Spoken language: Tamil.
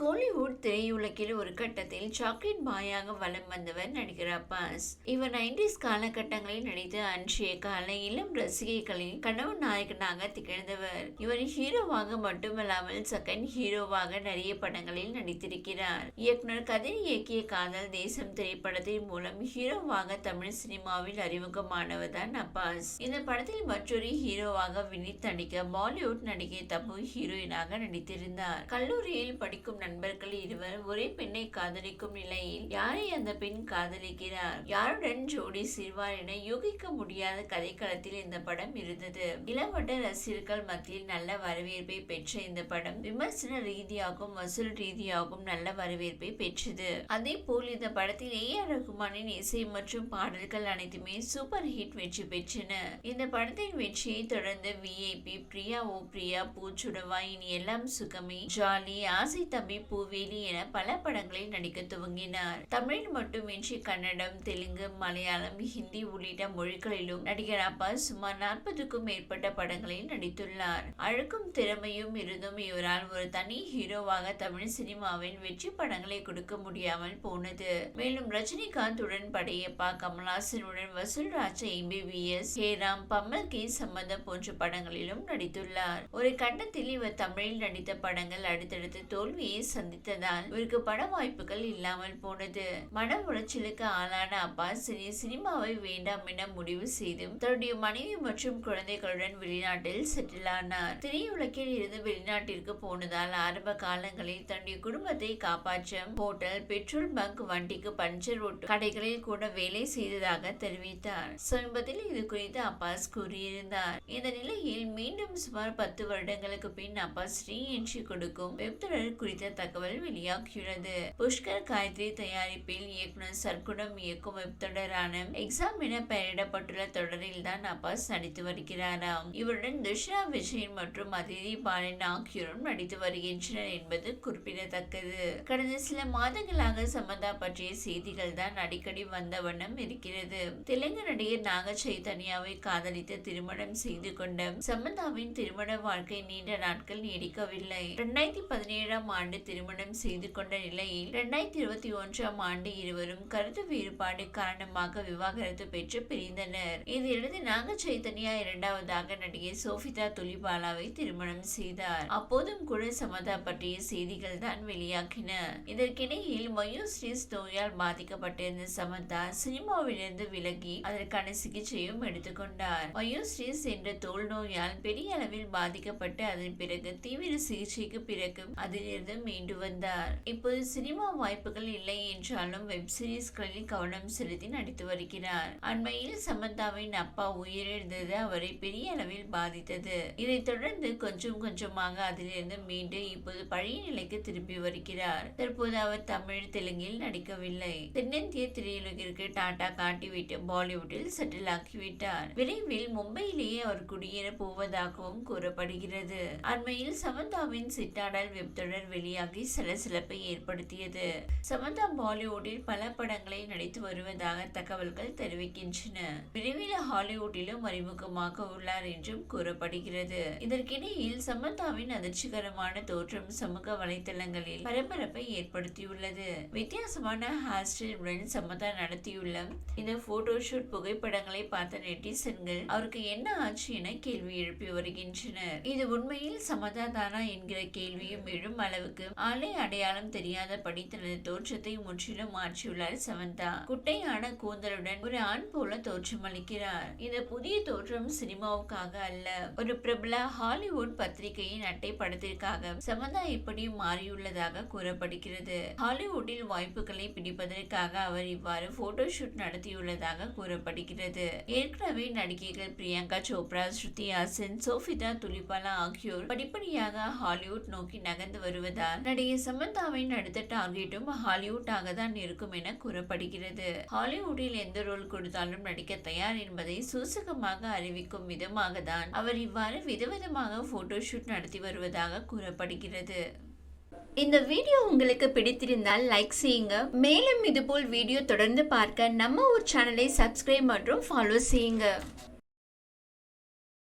கோலிவுட் திரையுலகில் ஒரு கட்டத்தில் சாக்லேட் பாயாக வலம் வந்தவர் நடிகர் அப்பாஸ் இவர் நைன்டிஸ் காலகட்டங்களில் நடித்த அன்றைய கால இளம் ரசிகைகளின் கனவு நாயகனாக திகழ்ந்தவர். இவர் ஹீரோவாக மட்டுமல்லாமல் செகண்ட் ஹீரோவாக நிறைய படங்களில் நடித்திருக்கிறார். இயக்குனர் கதிர் இயக்கிய காதல் தேசம் திரைப்படத்தின் மூலம் ஹீரோவாக தமிழ் சினிமாவில் அறிமுகமானவர் தான் அப்பாஸ். இந்த படத்தில் மற்றொரு ஹீரோவாக வினித் நடிக்க பாலிவுட் நடிகை தபு ஹீரோயினாக நடித்திருந்தார். கல்லூரியில் படிக்கும் நண்பர்கள் இருவர் ஒரே பெண்ணை காதலிக்கும் நிலையில் யாரை அந்த பெண் காதலிக்கிறார்? யாருடன் ஜோடி சிறுவார் என யூகிக்க முடியாத கதைக்களத்தில் இந்த படம் இருந்தது. இளவட்ட ரசிகர்கள் மத்தியில் நல்ல வரவேற்பை பெற்ற இந்த படம் விமர்சன ரீதியாகவும் வசூல் ரீதியாகவும் நல்ல வரவேற்பை பெற்றது. அதே போல் இந்த படத்தில் ஏ. ஆர். ரகுமானின் இசை மற்றும் பாடல்கள் அனைத்துமே சூப்பர் ஹிட் வெற்றி பெற்றன. இந்த படத்தின் வெற்றியை தொடர்ந்து விஐபி பிரியா ஓ பிரியா பூச்சுடவா இனி எல்லாம் சுகமே. ஜாலி ஆசை தம்பி பூவேலி என பல படங்களில் நடிக்க துவங்கினார். தமிழ் மட்டுமின்றி கன்னடம் தெலுங்கு மலையாளம் ஹிந்தி உள்ளிட்ட மொழிகளிலும் நடிகர் அப்பா சுமார் நாற்பதுக்கும் மேற்பட்ட படங்களில் நடித்துள்ளார். அழுக்கும் திறமையும் இருந்தும் இவரால் ஒரு தனி ஹீரோவாக தமிழ் சினிமாவில் வெற்றி படங்களை கொடுக்க முடியாமல் போனது. மேலும் ரஜினிகாந்துடன் படையப்பா கமல்ஹாசனுடன் வசூல் ராஜா எம்பிபிஎஸ் ஹேராம் பம்மல் கே. சம்பந்தம் போன்ற படங்களிலும் நடித்துள்ளார். ஒரு கட்டத்தில் இவர் தமிழில் நடித்த படங்கள் அடுத்தடுத்து தோல்வியை சந்தித்ததால் இவருக்கு பட வாய்ப்புகள் இல்லாமல் போனது. மன உளைச்சலுக்கு ஆளான அப்பா சினிமாவை வேண்டாம் என முடிவு செய்தும் தன்னுடைய மனைவி மற்றும் குழந்தைகளுடன் வெளிநாட்டில் செட்டில் ஆனார். திரையுலகில் இருந்து வெளிநாட்டிற்கு போனதால் ஆரம்ப காலங்களில் தன்னுடைய குடும்பத்தை காப்பாற்ற ஹோட்டல் பெட்ரோல் பங்க் வண்டிக்கு பஞ்சர் ஓட்டு கடைகளில் கூட வேலை செய்ததாக தெரிவித்தார். சமீபத்தில் இது குறித்து அப்பாஸ் கூறியிருந்தார். இந்த நிலையில் மீண்டும் சுமார் பத்து வருடங்களுக்கு பின் அப்பாஸ் ஸ்ரீ என்று கொடுக்கும் வெப்தொடர் குறித்த தகவல் வெளியாகியுள்ளது. புஷ்கர் காயத்ரி தயாரிப்பில் இயக்குனர் சர்க்குணம் இயக்கும் வெப் தொடரான எக்ஸாம் என பெயரிடப்பட்டுள்ள தொடரில் தான் அப்பாஸ் நடித்து வருகிறாராம். இவருடன் துஷ்ரா விஜயன் மற்றும் அதிதி பாலன் ஆகியோரும் நடித்து வருகின்றனர் என்பது குறிப்பிடத்தக்கது. கடந்த சில மாதங்களாக சமந்தா பற்றிய செய்திகள் தான் அடிக்கடி வந்த வண்ணம் இருக்கிறது. தெலுங்கு நடிகர் நாக சைதன்யாவை காதலித்து திருமணம் செய்து கொண்ட சமந்தாவின் திருமண வாழ்க்கை நீண்ட நாட்கள் நீடிக்கவில்லை. இரண்டாயிரத்தி பதினேழாம் ஆண்டு திருமணம் செய்து கொண்ட நிலையில் இரண்டாயிரத்தி இருபத்தி ஒன்றாம் ஆண்டு இருவரும் கருத்து வேறுபாடு காரணமாக விவாகரத்து பெற்று பிரிந்தனர். இதையடுத்து நாக சைதன்யா இரண்டாவதாக நடிகை சோபிதா துலிபாலாவை திருமணம் செய்தார். அப்போதும் கூட சமதா பற்றிய செய்திகள் தான் வெளியாகின. இதற்கிடையில் மயோஸ்ரீஸ் நோயால் பாதிக்கப்பட்டிருந்த சமந்தா சினிமாவிலிருந்து விலகி அதற்கான சிகிச்சையும் எடுத்துக்கொண்டார். மயோஸ்ரீஸ் என்ற தோல் நோயால் பெரிய அளவில் பாதிக்கப்பட்டு அதன் பிறகு தீவிர சிகிச்சைக்கு பிறகு அதிலிருந்து மீண்டு வந்தார். இப்போது சினிமா வாய்ப்புகள் இல்லை என்றாலும் வெப் சீரிஸ்களில் கவனம் செலுத்தி நடித்து வருகிறார். அண்மையில் சமந்தாவின் அப்பா உயிரிழந்தது அவரை பெரிய அளவில் பாதித்தது. இதைத் தொடர்ந்து கொஞ்சம் கொஞ்சமாக அதிலிருந்து மீண்டு இப்போது பழைய நிலைக்கு திரும்பி வருகிறார். தற்போது அவர் தமிழ் தெலுங்கில் நடிக்கவில்லை. தென்னிந்திய திரையுலகிற்கு டாடா காட்டிவிட்டு பாலிவுட்டில் செட்டில் ஆக்கிவிட்டார். விரைவில் மும்பையிலேயே அவர் குடியேற போவதாகவும் கூறப்படுகிறது. அண்மையில் சமந்தாவின் சிட்டாடல் வெப்தொடர் வெளியே சலசலப்பை ஏற்படுத்தியது. சமந்தா பாலிவுட்டில் பல படங்களில் நடித்து வருவதாக தகவல்கள் தெரிவிக்கின்றன. விரைவில் ஹாலிவுட்டிலும் அறிமுகமாக உள்ளார் என்றும் கூறப்படுகிறது. இதற்கிடையில் சமந்தாவின் அதிர்ச்சிகரமான தோற்றம் சமூக வலைதளங்களில் பரபரப்பை ஏற்படுத்தியுள்ளது. வித்தியாசமான ஹேர் ஸ்டைலுடன் சமந்தா நடத்தியுள்ள இந்த போட்டோஷூட் புகைப்படங்களை பார்த்த நெட்டிசன்கள் அவருக்கு என்ன ஆச்சு என கேள்வி எழுப்பி வருகின்றனர். இது உண்மையில் சமதா தானா என்கிற கேள்வியும் எழும் அளவுக்கு ஆலை அடையாளம் தெரியாதபடி தனது தோற்றத்தை முற்றிலும் மாற்றியுள்ளார் சமந்தா குட்டையான கூந்தலுடன் ஒரு ஆண் போல தோற்றமளிக்கிறார். இந்த புதிய தோற்றம் சினிமாவுக்காக அல்ல ஒரு பிரபல ஹாலிவுட் பத்திரிகையின் அட்டை படத்திற்காக. சமந்தா இப்படி மாறியுள்ளதாக கூறப்படுகிறது. ஹாலிவுட்டில் வாய்ப்புகளை பிடிப்பதற்காக அவர் இவ்வாறு போட்டோஷூட் நடத்தியுள்ளதாக கூறப்படுகிறது. ஏற்கனவே நடிகைகள் பிரியங்கா சோப்ரா ஸ்ருதி ஹாசன் சோஃபிதா துலிபாலா ஆகியோர் படிப்படியாக ஹாலிவுட் நோக்கி நகர்ந்து வருவதால் நடிகை சமந்தாவின் அடுத்த டார்கெட்டும் ஹாலிவுட்டாக தான் இருக்கும் என கூறப்படுகிறது. ஹாலிவுட்டில் எந்த ரோல் கொடுத்தாலும் நடிக்க தயார் என்பதை சூசகமாக அறிவிக்கும் விதமாக தான் அவர் இவ்வாறு விதவிதமாக போட்டோஷூட் நடத்தி வருவதாக கூறப்படுகிறது. இந்த வீடியோ உங்களுக்கு பிடித்திருந்தால் லைக் செய்யுங்க. மேலும் இதுபோல் வீடியோ தொடர்ந்து பார்க்க நம்ம ஒரு சேனலை சப்ஸ்கிரைப் மற்றும் ஃபாலோ செய்யுங்க.